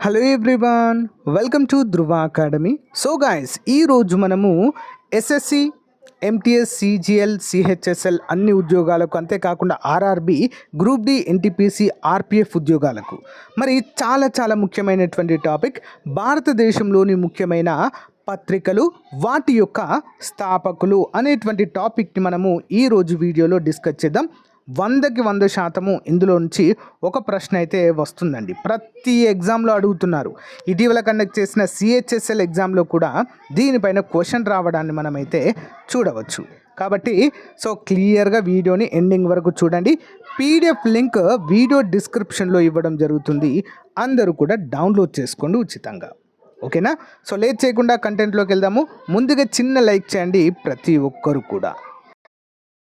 Hello everyone welcome to Dhruva academy. So guys ఈరోజు మనము SSC MTS CGL CHSL అన్ని ఉద్యోగాలకు అంతేకాకుండా RRB group D NTPC RPF ఉద్యోగాలకు. మరి చాలా చాలా ముఖ్యమైనటువంటి టాపిక్ భారతదేశంలోని ముఖ్యమైన పత్రికలు వాటి యొక్క స్థాపకులు అనేటువంటి టాపిక్ని మనము ఈరోజు వీడియోలో డిస్కస్ చేద్దాం. వందకి వంద శాతము ఇందులో నుంచి ఒక ప్రశ్న అయితే వస్తుందండి. ప్రతి ఎగ్జామ్లో అడుగుతున్నారు. ఇటీవల కండక్ట్ చేసిన సిహెచ్ఎస్ఎల్ ఎగ్జామ్లో కూడా దీనిపైన క్వశ్చన్ రావడాన్ని మనమైతే చూడవచ్చు. కాబట్టి సో క్లియర్గా వీడియోని ఎండింగ్ వరకు చూడండి. పీడిఎఫ్ లింక్ వీడియో డిస్క్రిప్షన్లో ఇవ్వడం జరుగుతుంది. అందరూ కూడా డౌన్లోడ్ చేసుకోండి ఉచితంగా. ఓకేనా? సో లేట్ చేయకుండా కంటెంట్లోకి వెళ్దాము. ముందుగా చిన్న లైక్ చేయండి ప్రతి ఒక్కరు కూడా.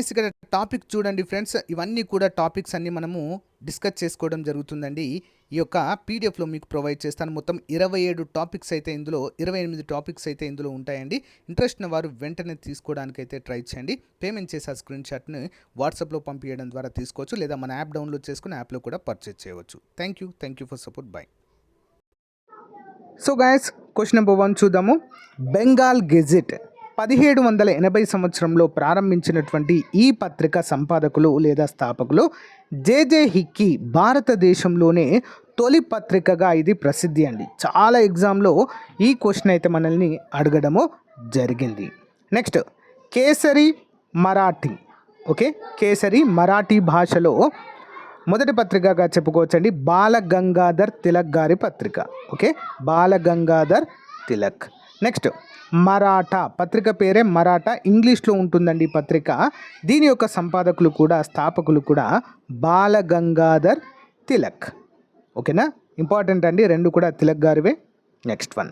ఇక్కడ టాపిక్ చూడండి ఫ్రెండ్స్ ఇవన్నీ కూడా టాపిక్స్ అన్ని మనము డిస్కస్ చేసుకోవడం జరుగుతుందండి. ఈ యొక్క పీడిఎఫ్లో మీకు ప్రొవైడ్ చేస్తాను. మొత్తం ఇరవై ఏడు టాపిక్స్ అయితే ఇందులో ఇరవై ఎనిమిది టాపిక్స్ అయితే ఇందులో ఉంటాయండి. ఇంట్రెస్ట్ ఉన్న వారు వెంటనే తీసుకోవడానికి అయితే ట్రై చేయండి. పేమెంట్ చేసే ఆ స్క్రీన్ షాట్ని వాట్సాప్లో పంపించడం ద్వారా తీసుకోవచ్చు. లేదా మన యాప్ డౌన్లోడ్ చేసుకుని యాప్లో కూడా పర్చేజ్ చేయవచ్చు. Thank you thank you for support bye so guys question number one చూద్దాము. బెంగాల్ గెజిట్ పదిహేడు వందల ఎనభై సంవత్సరంలో ప్రారంభించినటువంటి ఈ పత్రిక సంపాదకులు లేదా స్థాపకులు జేజే హిక్కీ భారతదేశంలోనే తొలి పత్రికగా ఇది ప్రసిద్ధి అండి. చాలా ఎగ్జామ్లో ఈ క్వశ్చన్ అయితే మనల్ని అడగడము జరిగింది. నెక్స్ట్ కేసరి మరాఠీ. ఓకే కేసరి మరాఠీ భాషలో మొదటి పత్రికగా చెప్పుకోవచ్చండి. బాలగంగాధర్ తిలక్ గారి పత్రిక. ఓకే బాలగంగాధర్ తిలక్. నెక్స్ట్ మరాఠా పత్రిక పేరే మరాఠా. ఇంగ్లీష్లో ఉంటుందండి పత్రిక. దీని యొక్క సంపాదకులు కూడా స్థాపకులు కూడా బాలగంగాధర్ తిలక్. ఓకేనా? ఇంపార్టెంట్ అండి రెండు కూడా తిలక్ గారివే. Next one.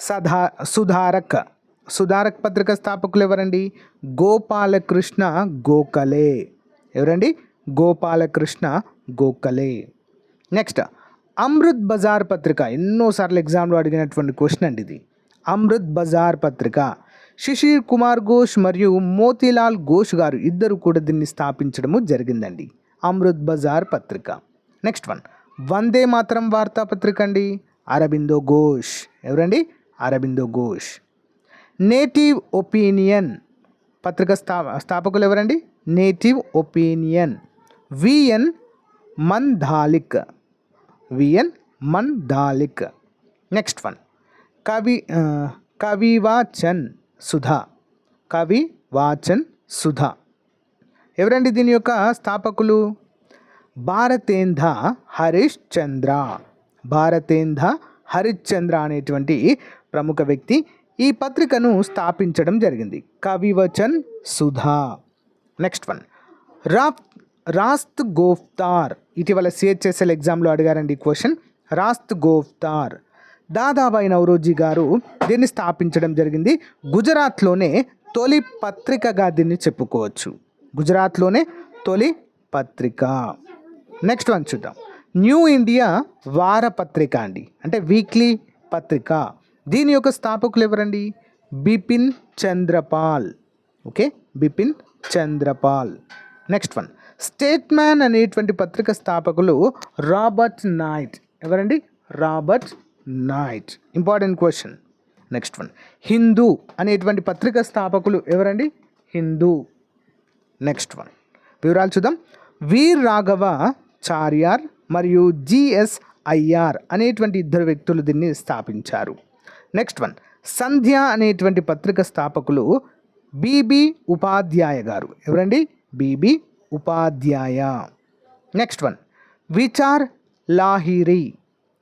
సధా సుధారక్. సుధారక్ పత్రిక స్థాపకులు ఎవరండి? గోపాలకృష్ణ గోఖలే. ఎవరండి? గోపాలకృష్ణ గోఖలే. నెక్స్ట్ అమృత్ బజార్ పత్రిక. ఎన్నోసార్లు ఎగ్జామ్లో అడిగినటువంటి క్వశ్చన్ అండి ఇది. అమృత్ బజార్ పత్రిక. శిశిర్ కుమార్ ఘోష్ మరియు మోతీలాల్ ఘోష్ గారు ఇద్దరు కూడా దీన్ని స్థాపించడము జరిగిందండి. అమృత్ బజార్ పత్రిక. Next one. వందే మాత్రం వార్తాపత్రిక అండి. అరబిందో ఘోష్. ఎవరండి? అరబిందో ఘోష్. Native opinion. పత్రిక స్థా స్థాపకులు ఎవరండి? Native opinion. VN Mandlik. VN Mandlik next one. కవి కవివాచన్ సుధా. కవి వాచన్ సుధా. ఎవరండి దీని యొక్క స్థాపకులు? భారతేంద్ర హరీష్ చంద్ర భారతేంద్ర హరిశ్చంద్ర అనేటువంటి ప్రముఖ వ్యక్తి ఈ పత్రికను స్థాపించడం జరిగింది. కవివచన్ సుధా. Next one. రాఫ్ రాస్త్ గోఫ్తార్. ఇటీవల సిహెచ్ఎస్ఎల్ ఎగ్జామ్లో అడిగారండి క్వశ్చన్. రాస్త్ గోఫ్తార్. దాదాబాయి నవరోజీ గారు దీన్ని స్థాపించడం జరిగింది. గుజరాత్లోనే తొలి పత్రికగా దీన్ని చెప్పుకోవచ్చు. గుజరాత్లోనే తొలి పత్రిక. నెక్స్ట్ వన్ చూద్దాం. న్యూ ఇండియా వారపత్రిక అండి. అంటే వీక్లీ పత్రిక. దీని యొక్క స్థాపకులు ఎవరండి? Bipin Chandrapal. Okay Bipin Chandrapal. Next one statesman అనేటువంటి పత్రిక స్థాపకులు రాబర్ట్ నైట్ ఎవరండి? Robert Knight important question next one Hindu అనేటువంటి పత్రిక స్థాపకులు ఎవరండి? హిందూ నెక్స్ట్ వన్ వివరాలు చూద్దాం. వీర్ రాఘవ చార్యార్ మరియు జిఎస్ ఐఆర్ అనేటువంటి ఇద్దరు వ్యక్తులు దీన్ని స్థాపించారు. నెక్స్ట్ వన్ సంధ్య అనేటువంటి పత్రిక స్థాపకులు బీబీ ఉపాధ్యాయ గారు. ఎవరండి? BB Upadhyay. Next one Vichar Lahiri.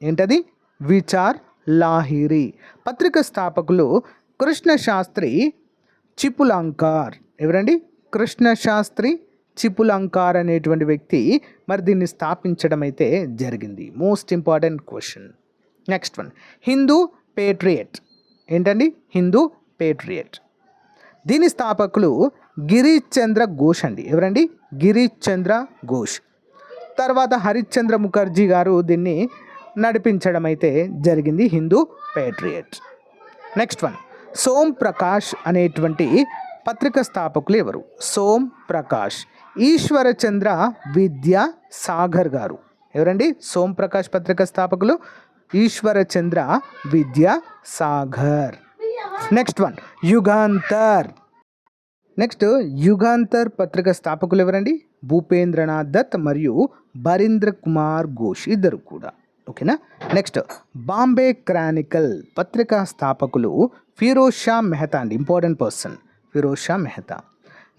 ఏంటది? విచార్ లాహిరి పత్రిక స్థాపకులు కృష్ణ శాస్త్రి చిపులంకార్. ఎవరండి? కృష్ణశాస్త్రి చిపులంకార్ అనేటువంటి వ్యక్తి మరి దీన్ని స్థాపించడం అయితే జరిగింది. Most important question. Next one. Hindu Patriot. ఏంటండి? హిందూ పేట్రియట్. దీని స్థాపకులు గిరిశ్చంద్ర ఘోష్ అండి. ఎవరండి? గిరీశ్చంద్ర ఘోష్. తర్వాత హరిశ్చంద్ర ముఖర్జీ గారు దీన్ని నడిపించడం అయితే జరిగింది Hindu patriot. Next one. Som Prakash అనేటువంటి పత్రిక స్థాపకులు ఎవరు? సోమ్ ప్రకాష్. ఈశ్వరచంద్ర విద్యా సాగర్ గారు. ఎవరండి? సోమ్ ప్రకాష్ పత్రిక స్థాపకులు. Ishwarchandra Vidyasagar. Next one. Yugantar. Next Yugantar పత్రిక స్థాపకులు ఎవరండి? భూపేంద్రనాథ్ దత్ మరియు బరీంద్ర కుమార్ ఘోష్. ఇద్దరు కూడా. ఓకేనా? నెక్స్ట్ బాంబే క్రానికల్ పత్రికా స్థాపకులు ఫిరోజ్ షా మెహతా అండి. Important person Firoz Shah Mehta.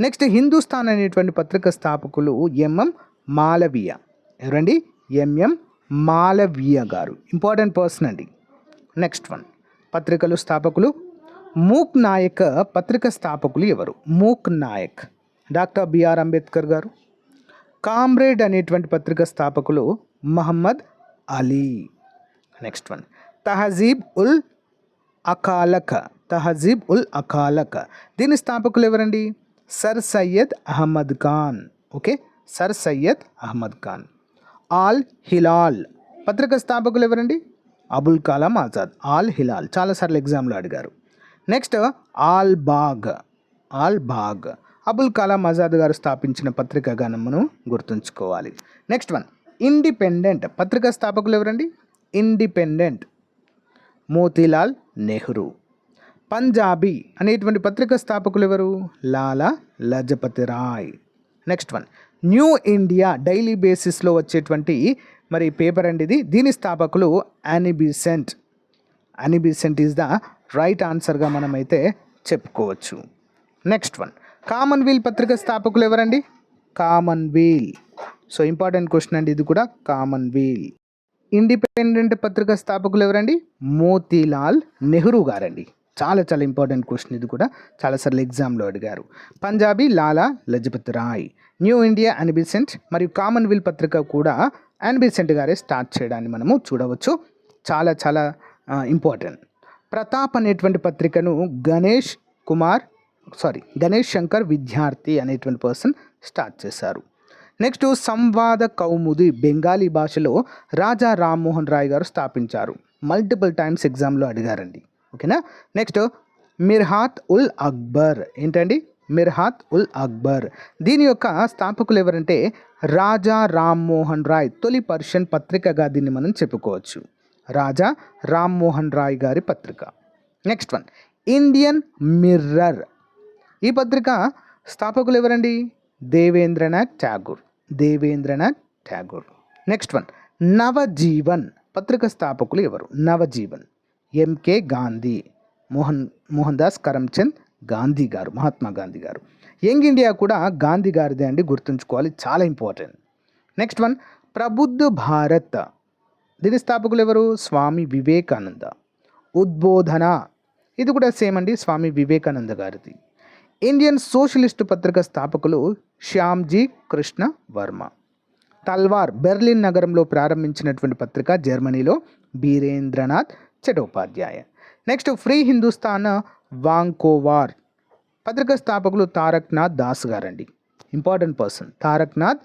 Next Hindustan అనేటువంటి పత్రిక స్థాపకులు ఎంఎం మాలవీయ. ఎవరండి? ఎంఎం మాలవీయ గారు. ఇంపార్టెంట్ పర్సన్ అండి. నెక్స్ట్ వన్ పత్రికలు స్థాపకులు. మూక్ నాయక్ పత్రిక స్థాపకులు ఎవరు? మూక్ నాయక్. డాక్టర్ బిఆర్ అంబేద్కర్ గారు. కామ్రేడ్ అనేటువంటి పత్రిక స్థాపకులు మహమ్మద్ అలీ. Next one. తహజీబ్ ఉల్ అకాలక. తహజీబ్ ఉల్ అకాలక. దీని స్థాపకులు ఎవరండి? Sir Syed Ahmad Khan. Okay? Sir Syed Ahmad Khan. Al Hilal. పత్రిక స్థాపకులు ఎవరండి? అబుల్ కలాం ఆజాద్. ఆల్ హిలాల్. చాలాసార్లు ఎగ్జామ్లో అడిగారు. నెక్స్ట్ ఆల్ బాగ్. ఆల్ బాగ్. అబుల్ కలాం ఆజాద్ గారు స్థాపించిన పత్రికగా మనం గుర్తుంచుకోవాలి. Next one. ఇండిపెండెంట్ పత్రిక స్థాపకులు ఎవరండి? ఇండిపెండెంట్ మోతీలాల్ నెహ్రూ. పంజాబీ అనేటువంటి పత్రిక స్థాపకులు ఎవరు? Lala Lajpat Rai. Next one. New India daily బేసిస్లో వచ్చేటువంటి మరి పేపర్ అండి ఇది. దీని స్థాపకులు Annie Besant. Annie Besant is the right ఆన్సర్గా మనమైతే చెప్పుకోవచ్చు. Next one. కామన్వీల్ పత్రిక స్థాపకులు ఎవరండి? కామన్వీల్. సో ఇంపార్టెంట్ క్వశ్చన్ అండి ఇది కూడా కామన్వీల్. ఇండిపెండెంట్ పత్రిక స్థాపకులు ఎవరండి? మోతీలాల్ నెహ్రూ గారండి. చాలా చాలా ఇంపార్టెంట్ క్వశ్చన్ ఇది కూడా. చాలాసార్లు ఎగ్జామ్లో అడిగారు. Punjabi Lala Lajpat Rai. New India Annie Besant మరియు కామన్వెల్త్ పత్రిక కూడా అన్బిసెంట్ గారే స్టార్ట్ చేయడాన్ని మనము చూడవచ్చు. చాలా చాలా ఇంపార్టెంట్. ప్రతాప్ అనేటువంటి పత్రికను గణేష్ కుమార్ సారీ గణేష్ శంకర్ విద్యార్థి అనేటువంటి పర్సన్ స్టార్ట్ చేశారు. నెక్స్ట్ సంవాద కౌముది బెంగాలీ భాషలో రాజా రామ్మోహన్ రాయ్ గారు స్థాపించారు. మల్టిపుల్ టైమ్స్ ఎగ్జామ్లో అడిగారండి. ఓకేనా? నెక్స్ట్ మిర్హాత్ ఉల్ అక్బర్. ఏంటండి? మిర్హాత్ ఉల్ అక్బర్. దీని యొక్క స్థాపకులు ఎవరంటే రాజా రామ్మోహన్ రాయ్. తొలి పర్షియన్ పత్రికగా దీన్ని మనం చెప్పుకోవచ్చు. రాజా రామ్మోహన్ రాయ్ గారి పత్రిక. Next one. Indian mirror. ఈ పత్రిక స్థాపకులు ఎవరండి? Devendranath Tagore. Devendranath Tagore. Next one Navajivan. పత్రిక స్థాపకులు ఎవరు? నవజీవన్. ఎంకే గాంధీ మోహన్ మోహన్ దాస్ కరమ్చంద్ గాంధీ గారు మహాత్మా గాంధీ గారు. యంగ్ ఇండియా కూడా గాంధీ గారిదే అండి గుర్తుంచుకోవాలి. చాలా important next one Prabuddha Bharat. దీని స్థాపకులు ఎవరు? స్వామి వివేకానంద. ఉద్బోధన. ఇది కూడా సేమ్ అండి స్వామి వివేకానంద గారిది. ఇండియన్ సోషలిస్ట్ పత్రిక స్థాపకులు శ్యామ్జీ కృష్ణ వర్మ. తల్వార్ బెర్లిన్ నగరంలో ప్రారంభించినటువంటి పత్రిక జర్మనీలో Birendranath Chattopadhyay. Next free Hindustan Vancouver. పత్రిక స్థాపకులు తారక్నాథ్ దాస్ గారండి. Important person. Taraknath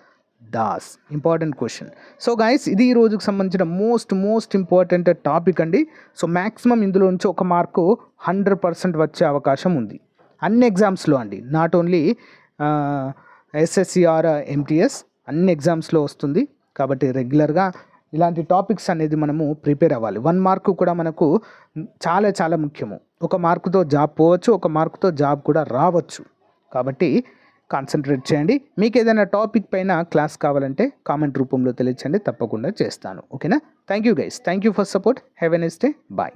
Das. Important question. So guys ఇది ఈ రోజుకు సంబంధించిన మోస్ట్ మోస్ట్ ఇంపార్టెంట్ టాపిక్ అండి. సో మ్యాక్సిమం ఇందులో నుంచి ఒక మార్కు హండ్రెడ్ పర్సెంట్ వచ్చే అవకాశం ఉంది. అన్ని ఎగ్జామ్స్లో అండి నాట్ ఓన్లీ ఎస్ఎస్సిఆర్ ఎంటీఎస్ అన్ని ఎగ్జామ్స్లో వస్తుంది. కాబట్టి రెగ్యులర్గా ఇలాంటి టాపిక్స్ అనేది మనము ప్రిపేర్ అవ్వాలి. వన్ మార్కు కూడా మనకు చాలా చాలా ముఖ్యము. ఒక మార్కుతో జాబ్ పోవచ్చు ఒక మార్కుతో జాబ్ కూడా రావచ్చు. కాబట్టి కాన్సన్ట్రేట్ చేయండి. మీకు ఏదైనా టాపిక్ పైన క్లాస్ కావాలంటే కామెంట్ రూపంలో తెలియచండి తప్పకుండా చేస్తాను. ఓకేనా thank you guys thank you for support have a nice day bye